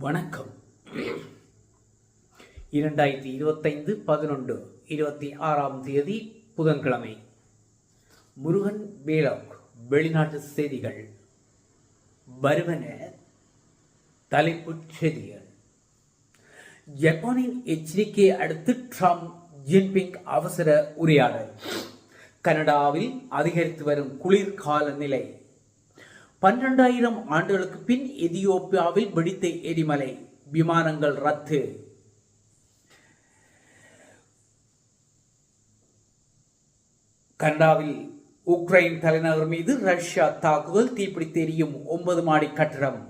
வணக்கம். இரண்டாயிரத்தி இருபத்தைந்து பதினொன்று இருபத்தி ஆறாம் தேதி புதன்கிழமை. முருகன் வேலாக் வெளிநாட்டு செய்திகள். வருவன தலைப்புச் செய்திகள். ஜப்பானின் எச்சரிக்கையை அடுத்து ட்ரம்ப் ஜின்பிங் அவசர உரையாடல். கனடாவில் அதிகரித்து வரும் குளிர்கால நிலை. பன்னெண்டாயிரம் ஆண்டுகளுக்கு பின் எதியோப்பியாவில் வெடித்த எரிமலை விமானங்கள் ரத்து. கனடாவில் உக்ரைன் தலைநகர் மீது ரஷ்யா தாக்குதல் தீப்பிடித்து எரியும் ஒன்பது மாடி கட்டடம்.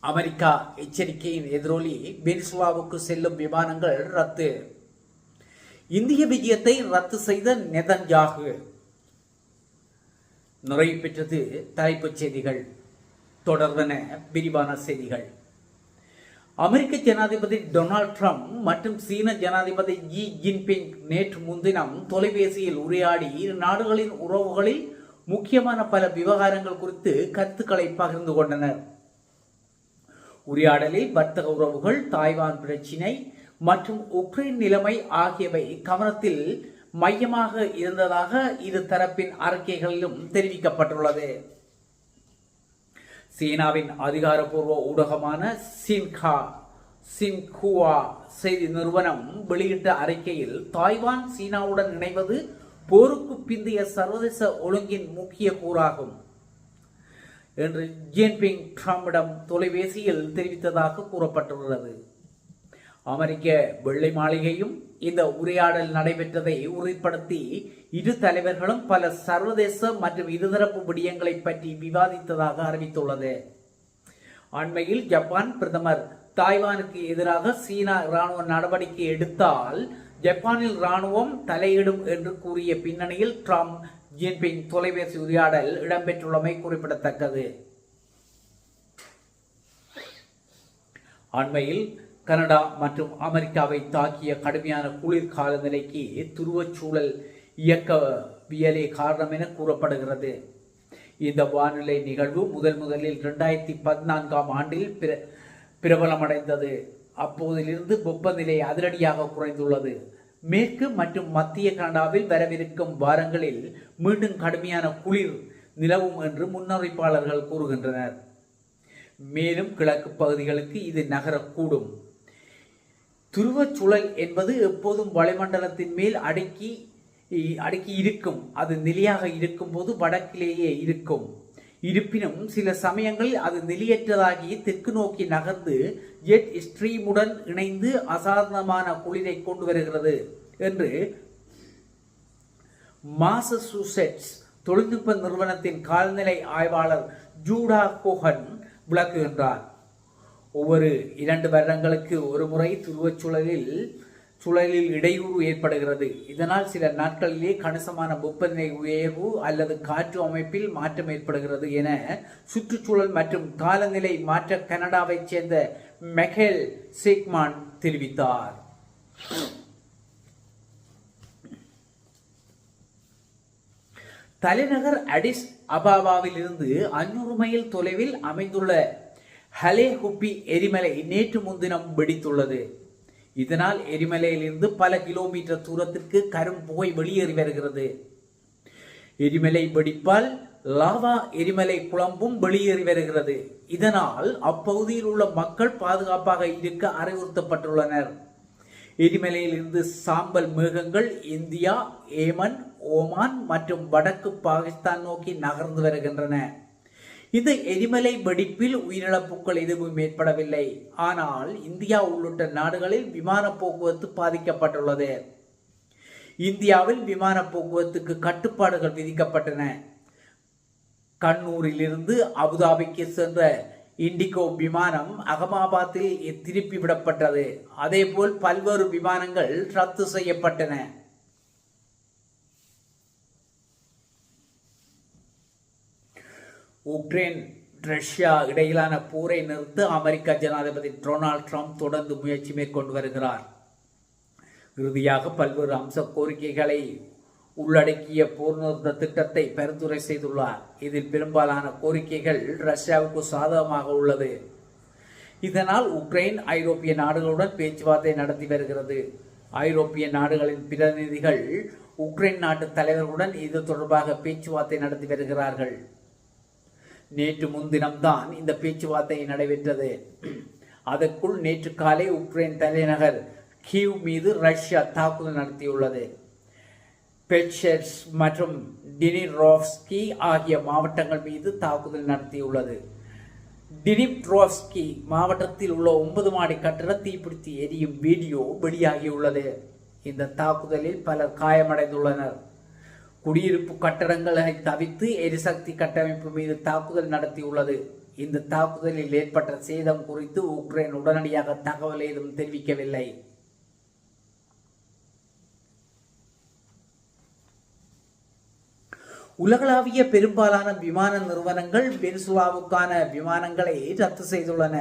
அமெரிக்கா எச்சரிக்கையின் எதிரொலி வெனிசுலாவுக்கு செல்லும் விமானங்கள் ரத்து. இந்திய விஜயத்தை ரத்து செய்த நெதன்யாகு. நிறைவு பெற்றது தலைப்புச் செய்திகள் தொடர்வன விரிவான செய்திகள். அமெரிக்க ஜனாதிபதி டொனால்ட் ட்ரம்ப் மற்றும் சீன ஜனாதிபதி ஜி ஜின்பிங் நேற்று முன்தினம் தொலைபேசியில் உரையாடி இரு நாடுகளின் உறவுகளில் முக்கியமான பல விவகாரங்கள் குறித்து கருத்துக்களை பகிர்ந்து கொண்டனர். உரையாடலில் வர்த்தக உறவுகள் தாய்வான் பிரச்சினை மற்றும் உக்ரைன் நிலைமை ஆகியவை கவனத்தில் மையமாக இருந்ததாக இரு தரப்பின் அறிக்கைகளிலும் தெரிவிக்கப்பட்டுள்ளது. சீனாவின் அதிகாரப்பூர்வ ஊடகமான சின்கா சின்ஹுவா செய்தி நிறுவனம் வெளியிட்ட அறிக்கையில் தாய்வான் சீனாவுடன் இணைவது போருக்கு பிந்தைய சர்வதேச ஒழுங்கின் முக்கிய கூறாகும். என்று ஜின்பிங் ட்ரம்பிடம் தொலைபேசியில் தெரிவித்ததாக கூறப்பட்டுள்ளது. அமெரிக்க வெள்ளை மாளிகையும் இந்த உரையாடல் நடைபெற்றதை உறுதிப்படுத்தி இரு தலைவர்களும் பல சர்வதேச மற்றும் இருதரப்பு விடயங்களை பற்றி விவாதித்ததாக அறிவித்துள்ளது. அண்மையில் ஜப்பான் பிரதமர் தாய்வானுக்கு எதிராக சீனா இராணுவ நடவடிக்கை எடுத்தால் ஜப்பானில் இராணுவம் தலையிடும் என்று கூறிய பின்னணியில் ட்ரம்ப் ஜின்பிங் தொலைபேசி உரையாடல் இடம்பெற்றுள்ளமை குறிப்பிடத்தக்கது. அண்மையில் கனடா மற்றும் அமெரிக்காவை தாக்கிய கடுமையான குளிர் காலநிலைக்கு துருவச்சூழல் இயக்கவியலே காரணம் என கூறப்படுகிறது. இந்த வானிலை நிகழ்வு முதல் முதலில் இரண்டாயிரத்தி பதினான்காம் ஆண்டில் பிர பிரபலமடைந்தது. அப்போதிலிருந்து வெப்பநிலை அதிரடியாக குறைந்துள்ளது. மேற்கு மற்றும் மத்திய கனடாவில் வரவிருக்கும் வாரங்களில் மீண்டும் கடுமையான குளிர் நிலவும் என்று முன்னறிப்பாளர்கள் கூறுகின்றனர். மேலும் கிழக்கு பகுதிகளுக்கு இது நகரக்கூடும். துருவச்சுழல் என்பது எப்போதும் வளிமண்டலத்தின் மேல் அடுக்கி அடுக்கி இருக்கும். அது நிலையாக இருக்கும் போது வடக்கிலேயே இருக்கும். இருப்பினும் சில சமயங்களில் அது நிலையற்றதாகி தெற்கு நோக்கி நகர்ந்து ஜெட் ஸ்ட்ரீமுடன் இணைந்து அசாதாரணமான குளிரை கொண்டு வருகிறது என்று மாசசூசெட்ஸ் தொழில்நுட்ப நிறுவனத்தின் கால்நிலை ஆய்வாளர் ஜூடா கோஹன் விளக்குகின்றார். ஒவ்வொரு இரண்டு வருடங்களுக்கு ஒரு முறை துருவச்சூழலில் சூழலில் இடையூறு ஏற்படுகிறது. இதனால் சில நாட்களிலே கணிசமான வெப்பநிலை உயர்வு அல்லது காற்று அமைப்பில் மாற்றம் ஏற்படுகிறது என சுற்றுச்சூழல் மற்றும் காலநிலை மாற்ற கனடாவைச் சேர்ந்த மெகேல் சேக்மான் தெரிவித்தார். தலைநகர் அடிஸ் அபாபாவில் இருந்து அஞ்சூறு மைல் தொலைவில் அமைந்துள்ள ஹலே ஹுப்பி எரிமலை நேற்று முன்தினம் வெடித்துள்ளது. இதனால் எரிமலையிலிருந்து பல கிலோமீட்டர் தூரத்திற்கு கரும் புகை வெளியேறி வருகிறது. எரிமலை வெடிப்பால் லாவா எரிமலை குழம்பும் வெளியேறி வருகிறது. இதனால் அப்பகுதியில் உள்ள மக்கள் பாதுகாப்பாக இருக்க அறிவுறுத்தப்பட்டுள்ளனர். எரிமலையிலிருந்து சாம்பல் மேகங்கள் இந்தியா ஏமன் ஓமான் மற்றும் வடக்கு பாகிஸ்தான் நோக்கி நகர்ந்து வருகின்றன. இந்த எரிமலை வெடிப்பில் உயிரிழப்புகள் எதுவும் ஏற்படவில்லை. ஆனால் இந்தியா உள்ளிட்ட நாடுகளில் விமான போக்குவரத்து பாதிக்கப்பட்டுள்ளது. இந்தியாவில் விமான போக்குவரத்துக்கு கட்டுப்பாடுகள் விதிக்கப்பட்டன. கண்ணூரிலிருந்து அபுதாபிக்கு சென்ற இண்டிகோ விமானம் அகமாபாத்தில் திருப்பி விடப்பட்டது. அதேபோல் பல்வேறு விமானங்கள் ரத்து செய்யப்பட்டன. உக்ரைன் ரஷ்யா இடையிலான போரை நிறுத்த அமெரிக்க ஜனாதிபதி டொனால்ட் ட்ரம்ப் தொடர்ந்து முயற்சி மேற்கொண்டு வருகிறார். இறுதியாக பல்வேறு அம்ச கோரிக்கைகளை உள்ளடக்கிய போர் நிறுத்த திட்டத்தை பரிந்துரை செய்துள்ளார். இதில் பெரும்பாலான கோரிக்கைகள் ரஷ்யாவுக்கு சாதகமாக உள்ளது. இதனால் உக்ரைன் ஐரோப்பிய நாடுகளுடன் பேச்சுவார்த்தை நடத்தி வருகிறது. ஐரோப்பிய நாடுகளின் பிரதிநிதிகள் உக்ரைன் நாட்டு தலைவர்களுடன் இது தொடர்பாக பேச்சுவார்த்தை நடத்தி வருகிறார்கள். நேற்று முன்தினம்தான் இந்த பேச்சுவார்த்தை நடைபெற்றது. அதற்குள் நேற்று காலை உக்ரைன் தலைநகர் கீவ் மீது ரஷ்யா தாக்குதல் நடத்தியுள்ளது. பெட்ஷெர்ஸ் மற்றும் டினிரோவ்ஸ்கி ஆகிய மாவட்டங்கள் மீது தாக்குதல் நடத்தியுள்ளது. டினிப்ரோவ்ஸ்கி மாவட்டத்தில் உள்ள ஒன்பது மாடி கட்டட தீப்பிடித்து எரியும் வீடியோ வெளியாகியுள்ளது. இந்த தாக்குதலில் பலர் காயமடைந்துள்ளனர். குடியிருப்பு கட்டடங்களை தவித்து எரிசக்தி கட்டமைப்பு மீது தாக்குதல் நடத்தியுள்ளது. இந்த தாக்குதலில் ஏற்பட்ட சேதம் குறித்து உக்ரைன் உடனடியாக தகவல் ஏதும் தெரிவிக்கவில்லை. உலகளாவிய பெரும்பாலான விமான நிறுவனங்கள் வெனிசுலாவுக்கான விமானங்களை ரத்து செய்துள்ளன.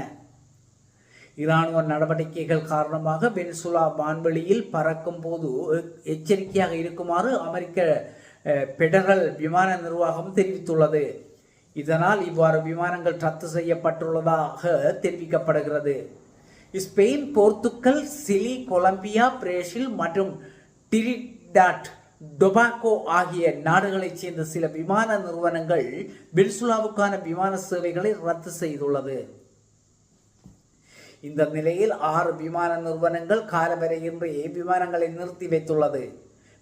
இராணுவ நடவடிக்கைகள் காரணமாக வெனிசுலா வான்வெளியில் பறக்கும் போது எச்சரிக்கையாக இருக்குமாறு அமெரிக்க பெடரல் விமான நிர்வாகம் தெரிவித்துள்ளது. இதனால் இவ்வாறு விமானங்கள் ரத்து செய்யப்பட்டுள்ளதாக தெரிவிக்கப்படுகிறது. Spain Portugal Chile Colombia Brazil மற்றும் டிரிடாட் டொபாக்கோ ஆகிய நாடுகளைச் சேர்ந்த சில விமான நிறுவனங்கள் வெனிசுலாவுக்கான விமான சேவைகளை ரத்து செய்துள்ளது. இந்த நிலையில் ஆறு விமான நிறுவனங்கள் காலவரையின்றி விமானங்களை நிறுத்தி வைத்துள்ளது.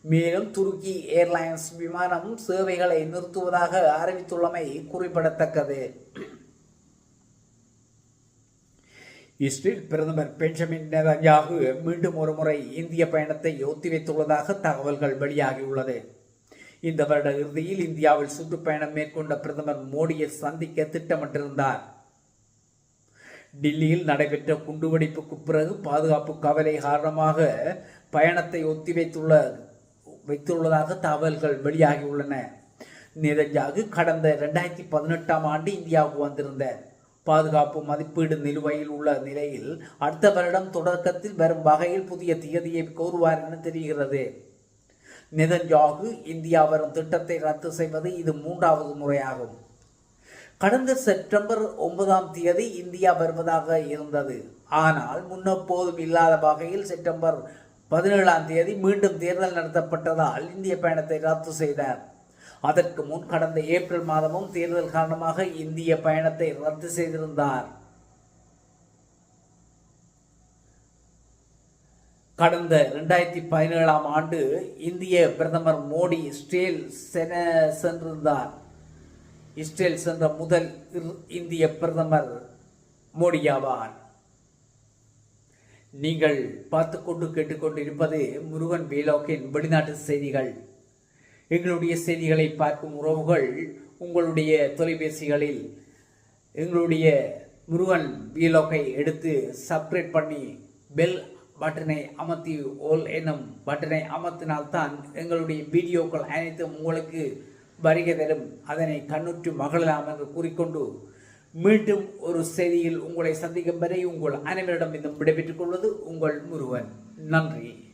மேலும் துருக்கி ஏர்லைன்ஸ் விமானம் சேவைகளை நிறுத்துவதாக அறிவித்துள்ளமை குறிப்பிடத்தக்கது. இஸ்ரேல் பிரதமர் பெஞ்சமின் நெதன்யாகு மீண்டும் ஒருமுறை இந்திய பயணத்தை ஒத்திவைத்துள்ளதாக தகவல்கள் வெளியாகியுள்ளது. இந்த வருட இறுதியில் இந்தியாவில் சுற்றுப்பயணம் மேற்கொண்ட பிரதமர் மோடியை சந்திக்க திட்டமிட்டிருந்தார். டில்லியில் நடைபெற்ற குண்டுவெடிப்புக்கு பிறகு பாதுகாப்பு கவலை காரணமாக பயணத்தை ஒத்திவைத்துள்ள வைத்துள்ளதாக தகவல்கள் வெளியாகியுள்ளன நேதன்யாகு கடந்த ரெண்டாயிரத்தி பதினெட்டாம் ஆண்டு இந்தியாவுக்கு வந்திருந்த பாதுகாப்பு மதிப்பீடு நிலுவையில் உள்ள நிலையில் அடுத்த வருடம் தொடக்கத்தில் வரும் வகையில் புதிய தியதியை கோருவார் என தெரிகிறது. நெதன்யாகு இந்தியா வரும் திட்டத்தை ரத்து செய்வது இது மூன்றாவது முறையாகும். கடந்த செப்டம்பர் ஒன்பதாம் தேதி இந்தியா வருவதாக இருந்தது. ஆனால் முன்னெப்போதும் இல்லாத வகையில் செப்டம்பர் பதினேழாம் தேதி மீண்டும் தேர்தல் நடத்தப்பட்டதால் இந்திய பயணத்தை ரத்து செய்தார். அதற்கு முன் கடந்த ஏப்ரல் மாதமும் தேர்தல் காரணமாக இந்திய பயணத்தை ரத்து செய்திருந்தார். கடந்த ரெண்டாயிரத்தி பதினேழாம் ஆண்டு இந்திய பிரதமர் மோடி இஸ்ரேல் சென சென்றிருந்தார். இஸ்ரேல் சென்ற முதல் இர்- இந்திய பிரதமர் மோடியாவார். நீங்கள் பார்த்து கொண்டு கேட்டுக்கொண்டு இருப்பது முருகன் வீலோக்கின் வெளிநாட்டு செய்திகள். எங்களுடைய செய்திகளை பார்க்கும் உறவுகள் உங்களுடைய தொலைபேசிகளில் எங்களுடைய முருகன் வீலோக்கை எடுத்து சப்ஸ்கிரைப் பண்ணி பெல் பட்டனை அமர்த்தி ஓல் என்னும் பட்டனை அமர்த்தினால்தான் எங்களுடைய வீடியோக்கள் அனைத்தும் உங்களுக்கு வருகை தரும். அதனை கண்ணுற்று மகிழலாம் என்று கூறிக்கொண்டு மீண்டும் ஒரு செய்தியில் உங்களை சந்திக்கும் வரை உங்கள் அனைவரிடம் இன்னும் விடைபெற்றுக் கொள்வது உங்கள் முருகன். நன்றி.